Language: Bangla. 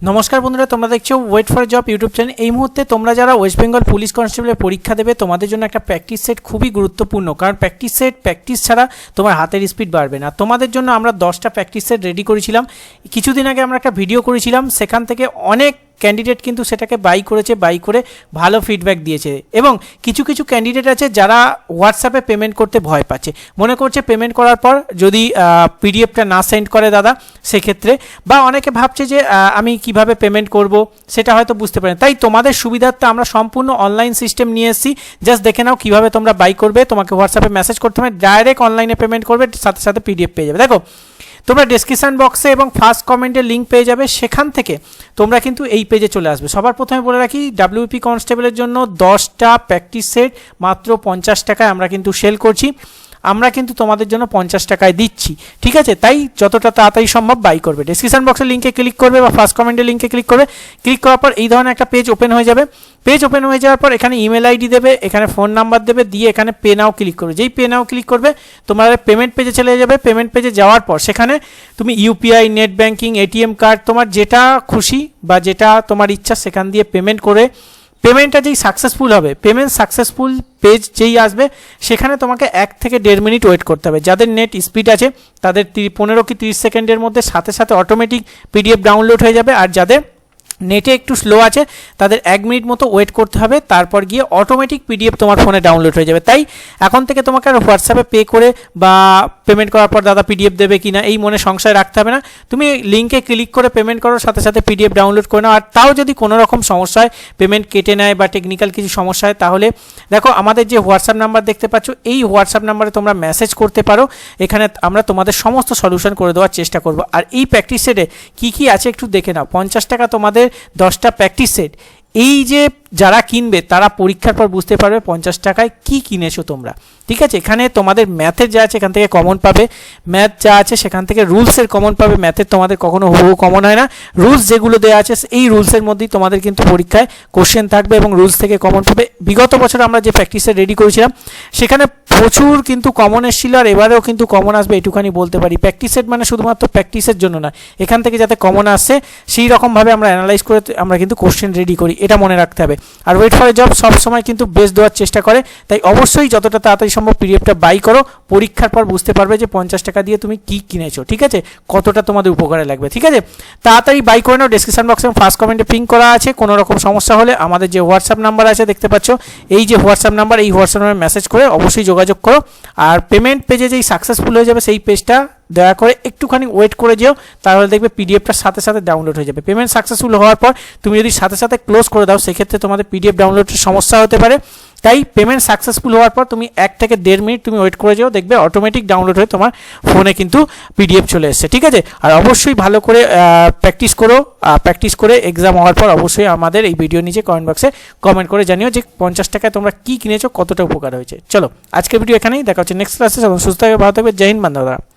নমস্কার বন্ধুরা, তোমরা দেখছ wait for job YouTube channel এই মুহূর্তে তোমরা যারা ওয়েস্ট বেঙ্গল পুলিশ কনস্টেবলের পরীক্ষা দেবে, তোমাদের জন্য একটা প্র্যাকটিস সেট খুবই গুরুত্বপূর্ণ। কারণ প্র্যাকটিস সেট প্র্যাকটিস ছাড়া তোমার হাতের স্পিড বাড়বে না। তোমাদের জন্য আমরা দশটা প্র্যাকটিস সেট রেডি করেছিলাম। কিছুদিন আগে আমরা একটা ভিডিও করেছিলাম, সেখান থেকে অনেক ক্যান্ডিডেট কিন্তু সেটাকে বাই করেছে বাই করে ভালো ফিডব্যাক দিয়েছে। এবং কিছু কিছু ক্যান্ডিডেট আছে যারা হোয়াটসঅ্যাপে পেমেন্ট করতে ভয় পাচ্ছে। মনে করছে পেমেন্ট করার পর যদি পিডিএফটা না সেন্ড করে দাদা, সেক্ষেত্রে। বা অনেকে ভাবছে যে আমি কীভাবে পেমেন্ট করব, সেটা হয়তো বুঝতে পারেন তাই তোমাদের সুবিধার্থে আমরা সম্পূর্ণ অনলাইন সিস্টেম নিয়ে এসেছি। জাস্ট দেখে নাও কীভাবে তোমরা বাই করবে। তোমাকে হোয়াটসঅ্যাপে মেসেজ করতে হবে। ডাইরেক্ট অনলাইনে পেমেন্ট করবে, সাথে সাথে পিডিএফ পেয়ে যাবে। দেখো তোমরা ডিসক্রিপশান বক্সে এবং ফার্স্ট কমেন্টের লিঙ্ক পেয়ে যাবে, সেখান থেকে তোমরা কিন্তু এই পেজে চলে আসবে। সবার প্রথমে বলে রাখি ডাব্লিউপি কনস্টেবলের জন্য দশটা প্র্যাকটিস সেট মাত্র পঞ্চাশ টাকায় আমরা কিন্তু সেল করছি। আমরা কিন্তু তোমাদের জন্য পঞ্চাশ টাকায় দিচ্ছি। ঠিক আছে? তাই যতটা তাড়াতাড়ি সম্ভব বাই করবে। ডেসক্রিপশন বক্সের লিঙ্কে ক্লিক করবে বা ফার্স্ট কমেন্টের লিঙ্কে ক্লিক করবে। ক্লিক করার পর এই ধরনের একটা পেজ ওপেন হয়ে যাবে। পেজ ওপেন হয়ে যাওয়ার পর এখানে ইমেল আইডি দেবে, এখানে ফোন নাম্বার দেবে, দিয়ে এখানে পে নাও ক্লিক করবে। যেই পে নাও ক্লিক করবে, তোমার পেমেন্ট পেজে চলে যাবে। পেমেন্ট পেজে যাওয়ার পর সেখানে তুমি UPI net banking ATM card তোমার যেটা খুশি বা যেটা তোমার ইচ্ছা সেখান দিয়ে পেমেন্ট করে পেমেন্টটা যেই সাকসেসফুল হবে পেমেন্ট সাকসেসফুল পেজ যেই আসবে, সেখানে তোমাকে এক থেকে দেড় মিনিট ওয়েট করতে হবে। যাদের নেট স্পিড আছে, তাদের পনেরো কি তিরিশ সেকেন্ডের মধ্যে সাথে সাথে অটোমেটিক পিডিএফ ডাউনলোড হয়ে যাবে। আর যাদের নেটে একটু স্লো আছে, তাদের এক মিনিট মতো ওয়েট করতে হবে। তারপর গিয়ে অটোমেটিক পিডিএফ তোমার ফোনে ডাউনলোড হয়ে যাবে। তাই এখন থেকে তোমাকে আর হোয়াটসঅ্যাপে পে করে বা পেমেন্ট করার পর দাদা পিডিএফ দেবে কি না এই মনে সংশয় রাখতে হবে না। তুমি লিঙ্কে ক্লিক করে পেমেন্ট করো সাথে সাথে পিডিএফ ডাউনলোড করে নাও। আর তাও যদি কোনো রকম সমস্যা হয় পেমেন্ট কেটে নেয় বা টেকনিক্যাল কিছু সমস্যা হয়, তাহলে দেখো আমাদের যে হোয়াটসঅ্যাপ নাম্বার দেখতে পাচ্ছ, এই হোয়াটসঅ্যাপ নাম্বারে তোমরা মেসেজ করতে পারো। এখানে আমরা তোমাদের সমস্ত সলিউশন করে দেওয়ার চেষ্টা করব। আর এই প্র্যাকটিস সেটে কী কী আছে একটু দেখে নাও। পঞ্চাশ টাকা তোমাদের, দশটা প্র্যাকটিস সেট এই যে যারা কিনবে, তারা পরীক্ষার পর বুঝতে পারবে পঞ্চাশ টাকায় কি কিনেছো তোমরা। ঠিক আছে? এখানে তোমাদের ম্যাথের যা আছে এখান থেকে কমন পাবে। ম্যাথ যা আছে সেখান থেকে রুলসের কমন পাবে। ম্যাথের তোমাদের কখনো হুবহু কমন হয় না। রুলস যেগুলো দেওয়া আছে, এই রুলসের মধ্যেই তোমাদের কিন্তু পরীক্ষায় কোশ্চেন থাকবে এবং রুলস থেকে কমন পাবে। বিগত বছর আমরা যে প্র্যাকটিসে রেডি করেছিলাম, সেখানে প্রচুর কিন্তু কমন এসেছিল আর এবারেও কিন্তু কমন আসবে, এটুখানি বলতে পারি। প্র্যাকটিস সেট মানে শুধুমাত্র প্র্যাকটিসের জন্য না এখান থেকে যাতে কমন আসছে সেই রকমভাবে আমরা অ্যানালাইজ করে আমরা কিন্তু কোশ্চেন রেডি করি। এটা মনে রাখতে হবে। আর ওয়েট ফর জব সব সময় কিন্তু বেস্ট দেওয়ার চেষ্টা করে। তাই অবশ্যই যতটা তাড়াতাড়ি সম্ভব পিডিএফটা বাই করো। পরীক্ষার পর বুঝতে পারবে যে পঞ্চাশ টাকা দিয়ে তুমি কি কিনেছো, ঠিক আছে? কতটা তোমাদের উপকারে লাগবে, ঠিক আছে? তাড়াতাড়ি বাই করে নাও ডিসক্রিপশন বক্সে ফার্স্ট কমেন্টে পিং করা আছে। কোনো রকম সমস্যা হলে আমাদের যে হোয়াটসঅ্যাপ নাম্বার আছে, দেখতে পাচ্ছ। এই যে হোয়াটসঅ্যাপ নাম্বার এই হোয়াটসঅ্যাপ নাম্বারে মেসেজ করে অবশ্যই যোগাযোগ করো। আর পেমেন্ট পেজে যেই সাকসেসফুল হয়ে যাবে, সেই পেজটা দয়া করে একটুখানি ওয়েট করে যেও, তাহলে দেখবে পিডিএফটার সাথে সাথে ডাউনলোড হয়ে যাবে। পেমেন্ট সাকসেসফুল হওয়ার পর তুমি যদি সাথে সাথে ক্লোজ করে দাও, সেক্ষেত্রে তোমাদের পিডিএফ ডাউনলোডের সমস্যা হতে পারে। তাই পেমেন্ট সাকসেসফুল হওয়ার পর তুমি এক থেকে দেড় মিনিট তুমি ওয়েট করে যেও, দেখবে অটোমেটিক ডাউনলোড হয়ে তোমার ফোনে কিন্তু পিডিএফ চলে এসছে, ঠিক আছে? আর অবশ্যই ভালো করে প্র্যাকটিস করো প্র্যাকটিস করে এক্সাম হওয়ার পর অবশ্যই আমাদের এই ভিডিও নিচে কমেন্ট বক্সে কমেন্ট করে জানিও যে পঞ্চাশ টাকায় তোমরা কী কিনেছো, কতটা উপকার হয়েছে। চলো, আজকের ভিডিও এখানেই, দেখা হচ্ছে নেক্সট ক্লাসে সুস্থ থাকবে, ভালো থাকবে, জয় হিন্দ বান্ধবরা